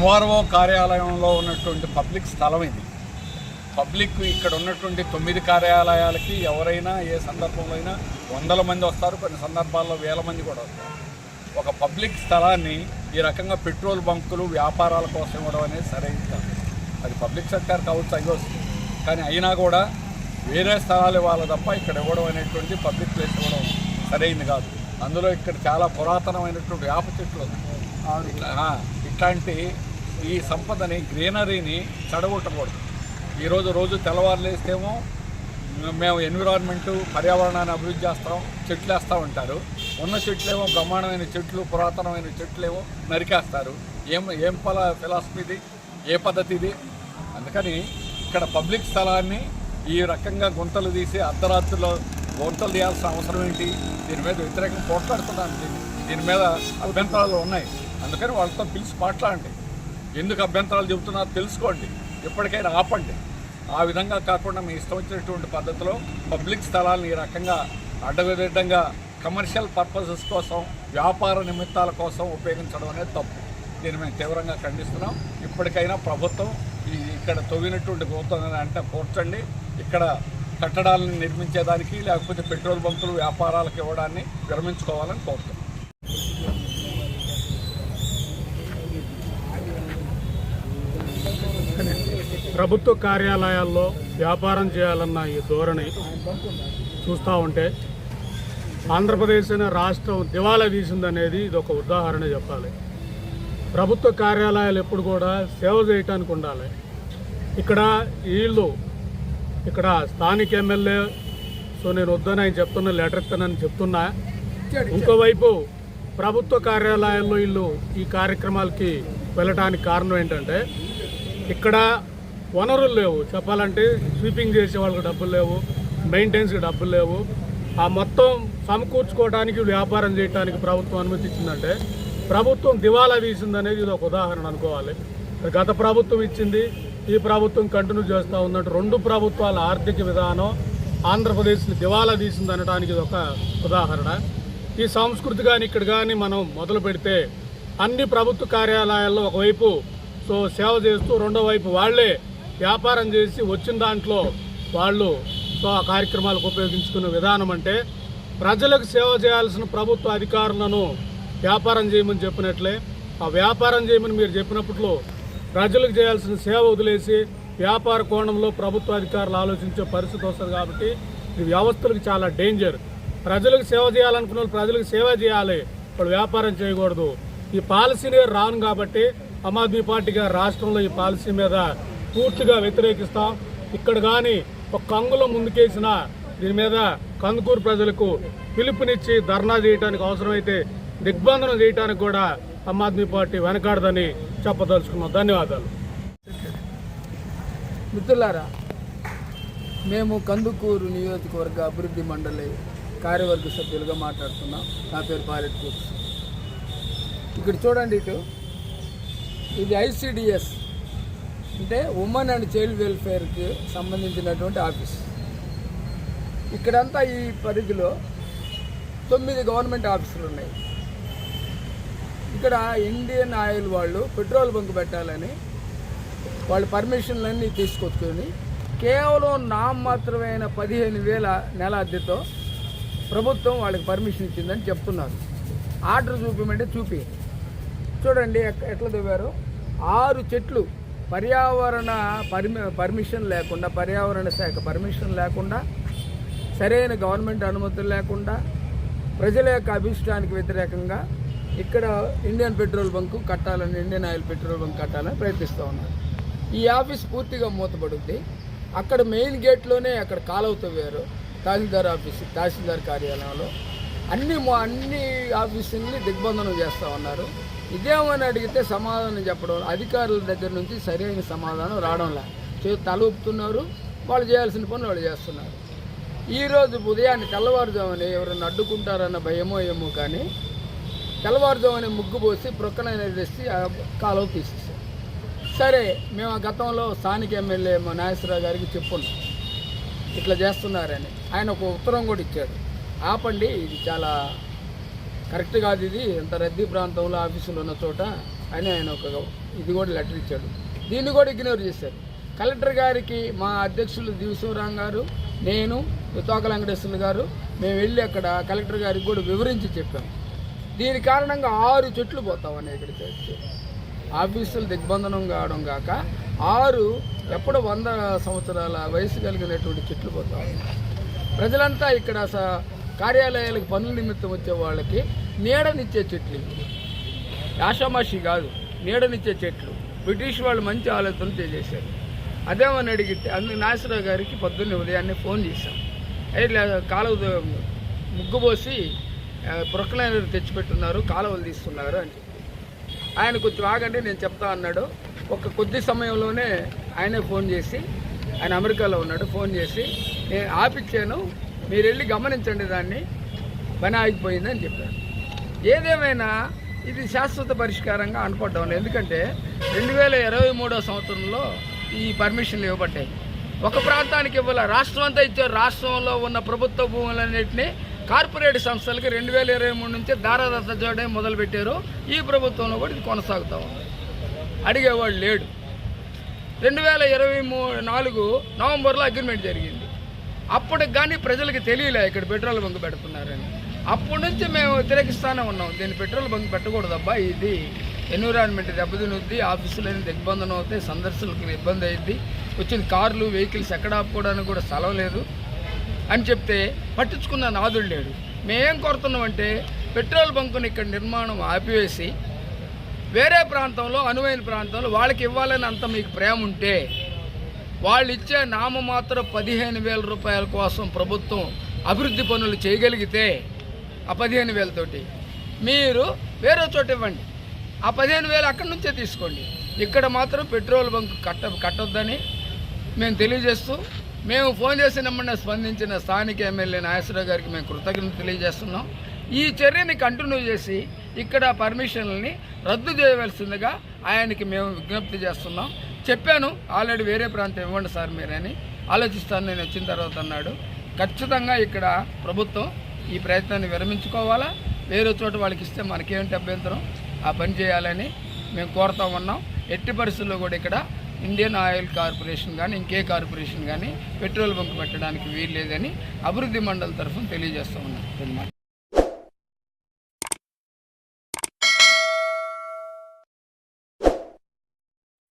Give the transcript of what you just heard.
MRO కార్యాలయంలో ఉన్నటువంటి public స్థలం ఇది. పబ్లిక్ ఇక్కడ ఉన్నటువంటి తొమ్మిది కార్యాలయాలకి ఎవరైనా ఏ సందర్భంలో అయినా వందల మంది వస్తారు. కొన్ని సందర్భాల్లో వేల మంది కూడా వస్తారు. ఒక పబ్లిక్ స్థలాన్ని ఈ రకంగా పెట్రోల్ బంకులు వ్యాపారాల కోసం ఇవ్వడం అనేది సరైనది కాదు. అది పబ్లిక్ సెక్టర్ కావచ్చు అయ్యొచ్చు కానీ అయినా కూడా వేరే స్థలాలు ఇవ్వాలి తప్ప ఇక్కడ ఇవ్వడం అనేటువంటి పబ్లిక్ ప్లేస్ ఇవ్వడం సరైనది కాదు. అందులో ఇక్కడ చాలా పురాతనమైనటువంటి వేప చెట్లు ఇట్లాంటి ఈ సంపదని గ్రీనరీని చెడగొట్టకూడదు. ఈరోజు రోజు తెల్లవారులేస్తేమో మేము ఎన్విరాన్మెంటు పర్యావరణాన్ని అభివృద్ధి చేస్తాం చెట్లు వేస్తూ ఉంటారు ఉన్న చెట్లేమో బ్రహ్మాండమైన చెట్లు పురాతనమైన చెట్లేమో నరికేస్తారు. ఏం ఏం ఫల ఫిలాసఫీ ఇది? ఏ పద్ధతి ఇది? అందుకని ఇక్కడ పబ్లిక్ స్థలాన్ని ఈ రకంగా గుంతలు తీసి అర్ధరాత్రిలో గుంతలు తీయాల్సిన అవసరం ఏంటి? దీని మీద వ్యతిరేకంగా పోట్లాడుతున్నాను దీన్ని దీని మీద అభ్యంతరాలు ఉన్నాయి. అందుకని వాళ్ళతో పిలిచి మాట్లాడండి. ఎందుకు అభ్యంతరాలు చెబుతున్నారో తెలుసుకోండి. ఎప్పటికైనా ఆపండి. ఆ విధంగా కాకుండా మీ ఇష్టం వచ్చినటువంటి పద్ధతిలో పబ్లిక్ స్థలాలను ఈ రకంగా అడ్డవిధంగా కమర్షియల్ పర్పసెస్ కోసం వ్యాపార నిమిత్తాల కోసం ఉపయోగించడం అనేది తప్పు. దీన్ని మేము తీవ్రంగా ఖండిస్తున్నాం. ఇప్పటికైనా ప్రభుత్వం ఈ ఇక్కడ తవ్వినటువంటి గోతం అంటే కూర్చండి. ఇక్కడ కట్టడాలను నిర్మించేదానికి లేకపోతే పెట్రోల్ బంకులు వ్యాపారాలకు ఇవ్వడాన్ని విరమించుకోవాలని కోరుతున్నాం. ప్రభుత్వ కార్యాలయాల్లో వ్యాపారం చేయాలన్న ఈ ధోరణి చూస్తూ ఉంటే ఆంధ్రప్రదేశ్ అనే రాష్ట్రం దివాలా తీసిందనేది ఇది ఒక ఉదాహరణ చెప్పాలి. ప్రభుత్వ కార్యాలయాలు ఎప్పుడు కూడా సేవ చేయటానికి ఉండాలి. ఇక్కడ వీళ్ళు ఇక్కడ స్థానిక ఎమ్మెల్యే సో నేను వద్దని ఆయన చెప్తున్నా లెటర్ ఇస్తానని చెప్తున్నా. ఇంకోవైపు ప్రభుత్వ కార్యాలయాల్లో వీళ్ళు ఈ కార్యక్రమాలకి వెళ్ళటానికి కారణం ఏంటంటే ఇక్కడ వనరులు లేవు. చెప్పాలంటే స్వీపింగ్ చేసే వాళ్ళకి డబ్బులు లేవు. మెయింటెనెన్స్కి డబ్బులు లేవు. ఆ మొత్తం సమకూర్చుకోవడానికి వ్యాపారం చేయడానికి ప్రభుత్వం అనుమతి ఇచ్చిందంటే ప్రభుత్వం దివాలా వీసిందనేది ఇది ఒక ఉదాహరణ అనుకోవాలి. గత ప్రభుత్వం ఇచ్చింది ఈ ప్రభుత్వం కంటిన్యూ చేస్తూ ఉన్నట్టు రెండు ప్రభుత్వాల ఆర్థిక విధానం ఆంధ్రప్రదేశ్ని దివాలా తీసింది అనడానికి ఇది ఒక ఉదాహరణ. ఈ సంస్కృతి కానీ ఇక్కడ కానీ మనం మొదలు పెడితే అన్ని ప్రభుత్వ కార్యాలయాల్లో ఒకవైపు సో సేవ చేస్తూ రెండో వైపు వాళ్ళే వ్యాపారం చేసి వచ్చిన దాంట్లో వాళ్ళు సో ఆ కార్యక్రమాలకు ఉపయోగించుకునే విధానం అంటే ప్రజలకు సేవ చేయాల్సిన ప్రభుత్వ అధికారులను వ్యాపారం చేయమని చెప్పినట్లే ఆ వ్యాపారం చేయమని మీరు చెప్పినప్పట్లో ప్రజలకు చేయాల్సిన సేవ వదిలేసి వ్యాపార కోణంలో ప్రభుత్వ అధికారులు ఆలోచించే పరిస్థితి వస్తుంది కాబట్టి ఈ వ్యవస్థలకు చాలా డేంజర్. ప్రజలకు సేవ చేయాలనుకున్న వాళ్ళు ప్రజలకు సేవ చేయాలి వాళ్ళు వ్యాపారం చేయకూడదు. ఈ పాలసీని రాను కాబట్టి ఆమ్ ఆద్మీ పార్టీగా రాష్ట్రంలో ఈ పాలసీ మీద పూర్తిగా వ్యతిరేకిస్తాం. ఇక్కడ కానీ ఒక కంగులో ముందుకేసిన దీని మీద కందుకూరు ప్రజలకు పిలుపునిచ్చి ధర్నా చేయడానికి అవసరమైతే దిగ్బంధనం చేయడానికి కూడా ఆమ్ ఆద్మీ పార్టీ వెనకాడదని చెప్పదలుచుకున్నాం. ధన్యవాదాలు. మిత్రులారా మేము కందుకూరు నియోజకవర్గ అభివృద్ధి మండలి కార్యవర్గ సభ్యులుగా మాట్లాడుతున్నాం. నా పేరు పారెట్ కూర్చు ఇక్కడ చూడండి ఇటు. ఇది ఐసిడిఎస్ అంటే ఉమెన్ అండ్ చైల్డ్ వెల్ఫేర్కి సంబంధించినటువంటి ఆఫీస్ ఇక్కడంతా ఈ పరిధిలో తొమ్మిది గవర్నమెంట్ ఆఫీసులు ఉన్నాయి. ఇక్కడ ఇండియన్ ఆయిల్ వాళ్ళు పెట్రోల్ బంక్ పెట్టాలని వాళ్ళ పర్మిషన్లన్నీ తీసుకొచ్చుకొని కేవలం నామమాత్రమైన పదిహేను వేల నెల అద్దెతో ప్రభుత్వం వాళ్ళకి పర్మిషన్ ఇచ్చిందని చెప్తున్నారు. ఆర్డర్ చూపించమంటే చూపి. చూడండి ఎట్లా దిగారు ఆరు చెట్లు పర్యావరణ పర్మి పర్మిషన్ లేకుండా పర్యావరణ శాఖ పర్మిషన్ లేకుండా సరైన గవర్నమెంట్ అనుమతులు లేకుండా ప్రజల యొక్క అభిష్టానికి వ్యతిరేకంగా ఇక్కడ ఇండియన్ పెట్రోల్ బంకు కట్టాలని ఇండియన్ ఆయిల్ పెట్రోల్ బంక్ కట్టాలని ప్రయత్నిస్తూ ఉన్నారు. ఈ ఆఫీస్ పూర్తిగా మూతపడుద్ది. అక్కడ మెయిన్ గేట్లోనే అక్కడ కాలువ తవ్వారు తహసీల్దార్ ఆఫీస్ తహసీల్దార్ కార్యాలయంలో. అన్ని అన్ని ఆఫీసుల్ని దిగ్బంధనం చేస్తూ ఉన్నారు. ఇదేమని అడిగితే సమాధానం చెప్పడం అధికారుల దగ్గర నుంచి సరైన సమాధానం రావడంలా చే తల ఊపుతున్నారు. వాళ్ళు చేయాల్సిన పనులు వాళ్ళు చేస్తున్నారు. ఈరోజు ఉదయాన్నే తెల్లవారుజామని ఎవరైనా అడ్డుకుంటారన్న భయమో ఏమో కానీ తెల్లవారుజామని ముగ్గు పోసి ప్రొక్కన తెచ్చి కాలువ తీసేసారు సరే మేము ఆ గతంలో స్థానిక ఎమ్మెల్యే మా నాగేశ్వరరావు గారికి చెప్పున్నాం. ఇట్లా చేస్తున్నారని. ఆయన ఒక ఉత్తరం కూడా ఇచ్చాడు. ఆపండి ఇది చాలా కరెక్ట్ కాదు ఇది. ఇంత రద్దీ ప్రాంతంలో ఆఫీసులు ఉన్న చోట అని ఆయన ఒక ఇది కూడా లెటర్ ఇచ్చాడు. దీన్ని కూడా ఇగ్నోర్ చేశారు. కలెక్టర్ గారికి మా అధ్యక్షులు దివసూరాం గారు నేను వితోకల వెంకటేశ్వర్లు గారు మేము వెళ్ళి అక్కడ కలెక్టర్ గారికి కూడా వివరించి చెప్పాం. దీని కారణంగా ఆరు చెట్లు పోతామని ఇక్కడికి వచ్చి ఆఫీసులు దిగ్బంధనం కావడం కాక ఆరు ఎప్పుడు వంద సంవత్సరాల వయసు కలిగినటువంటి చెట్లు పోతాయి ప్రజలంతా ఇక్కడ కార్యాలయాలకు పనుల నిమిత్తం వచ్చే వాళ్ళకి నీడనిచ్చే చెట్లు ఆషామాషి కాదు నీడనిచ్చే చెట్లు. బ్రిటిష్ వాళ్ళు మంచి ఆలోచన చేశారు అదేమని అడిగితే అందుకు నాసిరావు గారికి పొద్దున్నే ఉదయాన్నే ఫోన్ చేశాం. అయితే కాలువ ద- ముగ్గు పోసి ప్రొక్లైనర్ తెచ్చిపెట్టున్నారు కాలువలు తీస్తున్నారు అని చెప్పి. ఆయన కొంచెం ఆగండి నేను చెప్తా అన్నాడు. ఒక కొద్ది సమయంలోనే ఆయనే ఫోన్ చేసి ఆయన అమెరికాలో ఉన్నాడు ఫోన్ చేసి నేను ఆపిచ్చాను మీరు వెళ్ళి గమనించండి దాన్ని. పని ఆగిపోయిందని చెప్పారు. ఏదేమైనా ఇది శాశ్వత పరిష్కారంగా అనుకోవడం లేదు. ఎందుకంటే రెండు వేల ఇరవై మూడో సంవత్సరంలో ఈ పర్మిషన్లు ఇవ్వబడ్డాయి. ఒక ప్రాంతానికి ఇవ్వాల? రాష్ట్రం అంతా ఇచ్చారు రాష్ట్రంలో ఉన్న ప్రభుత్వ భూములన్నింటినీ కార్పొరేట్ సంస్థలకి రెండు వేల ఇరవై మూడు నుంచి దారాదత్త చేయడం మొదలుపెట్టారు. ఈ ప్రభుత్వంలో కూడా ఇది కొనసాగుతూ ఉంది. అడిగేవాడు లేడు. రెండు వేల ఇరవై మూ నాలుగు నవంబర్లో అగ్రిమెంట్ జరిగింది. అప్పటికి కానీ ప్రజలకు తెలియలే ఇక్కడ పెట్రోల్ బంక్ పెడుతున్నారని. అప్పటి నుంచి మేము వ్యతిరేకిస్తూనే ఉన్నాం. దీన్ని పెట్రోల్ బంక్ పెట్టకూడదబ్బా ఇది. ఎన్విరాన్మెంట్ దెబ్బతినుద్ది ఆఫీసులని దిగ్బంధనం అవుతాయి సందర్శకులకు ఇబ్బంది అయింది వచ్చిన కార్లు వెహికల్స్ ఎక్కడ ఆపుకోవడానికి కూడా స్థలం లేదు అని చెప్తే పట్టించుకున్న నాదుడు లేడు. మేమేం కోరుతున్నామంటే పెట్రోల్ బంకుని ఇక్కడ నిర్మాణం ఆపివేసి వేరే ప్రాంతంలో అనువైన ప్రాంతంలో వాళ్ళకి ఇవ్వాలని అంత మీకు ప్రేమ ఉంటే వాళ్ళు ఇచ్చే నామమాత్రం పదిహేను వేల రూపాయల కోసం ప్రభుత్వం అభివృద్ధి పనులు చేయగలిగితే ఆ పదిహేను వేలతోటి మీరు వేరే చోట ఇవ్వండి. ఆ పదిహేను వేలు అక్కడి నుంచే తీసుకోండి. ఇక్కడ మాత్రం పెట్రోల్ బంక్ కట్ట కట్టొద్దని మేము తెలియజేస్తూ మేము ఫోన్ చేసినమ్మనే స్పందించిన స్థానిక ఎమ్మెల్యే నాగేశ్వరరావు గారికి మేము కృతజ్ఞత తెలియజేస్తున్నాం. ఈ చర్యని కంటిన్యూ చేసి ఇక్కడ పర్మిషన్లని రద్దు చేయవలసిందిగా ఆయనకి మేము విజ్ఞప్తి చేస్తున్నాం. చెప్పాను. ఆల్రెడీ వేరే ప్రాంతం ఇవ్వండి సార్ మీరని. ఆలోచిస్తాను నేను వచ్చిన తర్వాత అన్నాడు. ఖచ్చితంగా ఇక్కడ ప్రభుత్వం ఈ ప్రయత్నాన్ని విరమించుకోవాలా? వేరే చోట వాళ్ళకి ఇస్తే మనకేంటి అభ్యంతరం? ఆ పని చేయాలని మేము కోరుతా ఉన్నాం. ఎట్టి పరిస్థితుల్లో కూడా ఇక్కడ ఇండియన్ ఆయిల్ కార్పొరేషన్ కానీ ఇంకే కార్పొరేషన్ కానీ పెట్రోల్ బంక్ పెట్టడానికి వీలు లేదని అభివృద్ధి మండలి తరఫున తెలియజేస్తూ ఉన్నాం.